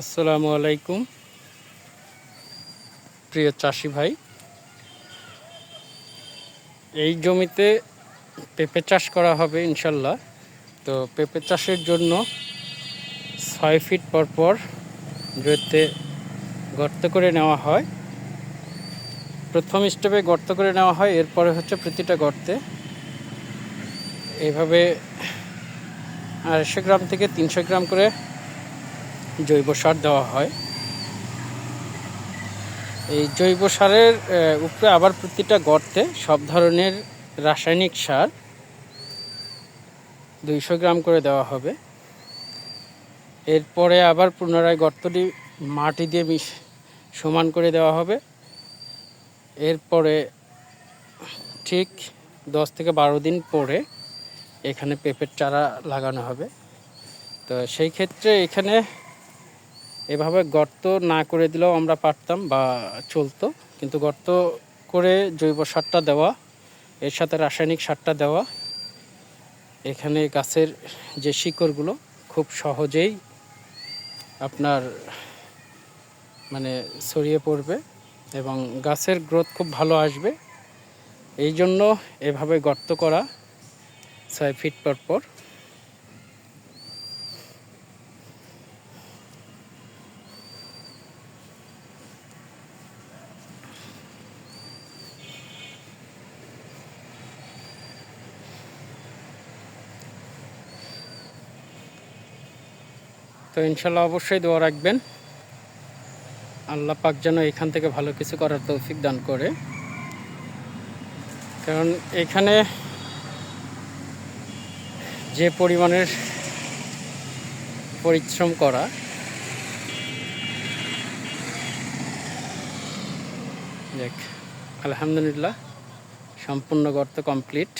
আসসালামু আলাইকুম। প্রিয় চাষি ভাই, এই জমিতে পেঁপে চাষ করা হবে ইনশাল্লাহ। তো পেঁপে চাষের জন্য ছয় ফিট পর পর জমিতে গর্ত করে নেওয়া হয়। প্রথম স্টেপে গর্ত করে নেওয়া হয়, এরপরে হচ্ছে প্রতিটা গর্তে। এইভাবে আড়াইশো গ্রাম থেকে তিনশো গ্রাম করে জৈব সার দেওয়া হয়। এই জৈব সারের উপরে আবার প্রতিটা গর্তে সব ধরনের রাসায়নিক সার দুইশো গ্রাম করে দেওয়া হবে। এরপরে আবার পুনরায় গর্তটি মাটি দিয়ে মিশ, সমান করে দেওয়া হবে। এরপরে ঠিক দশ থেকে বারো দিন পরে এখানে পেঁপের চারা লাগানো হবে। তো সেই ক্ষেত্রে এখানে এভাবে গর্ত না করে দিলেও আমরা পারতাম বা চলতো। কিন্তু গর্ত করে জৈব সারটা দেওয়া, এর সাথে রাসায়নিক সারটা দেওয়া, এখানে গাছের যে শিকড়গুলো খুব সহজেই আপনার মানে ছড়িয়ে পড়বে এবং গাছের গ্রোথ খুব ভালো আসবে। এই জন্য এভাবে গর্ত করা ছয় ফিট পর পর তো ইনশাল্লাহ অবশ্যই দোয়া রাখবেন। আল্লাহ পাক যেন এখান থেকে ভালো কিছু করার তৌফিক দান করে। কারণ এখানে যে পরিমাণের পরিশ্রম করা, দেখ, আলহামদুলিল্লাহ, সম্পূর্ণ গর্ত কমপ্লিট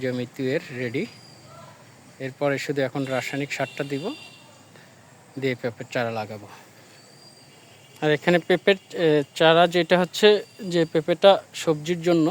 জমি তুয়ের রেডি এরপরে শুধু এখন রাসায়নিক সারটা দিব, দিয়ে পেঁপের চারা লাগাবো। আর এখানে পেঁপের চারা যেটা হচ্ছে যে পেঁপেটা সবজির জন্য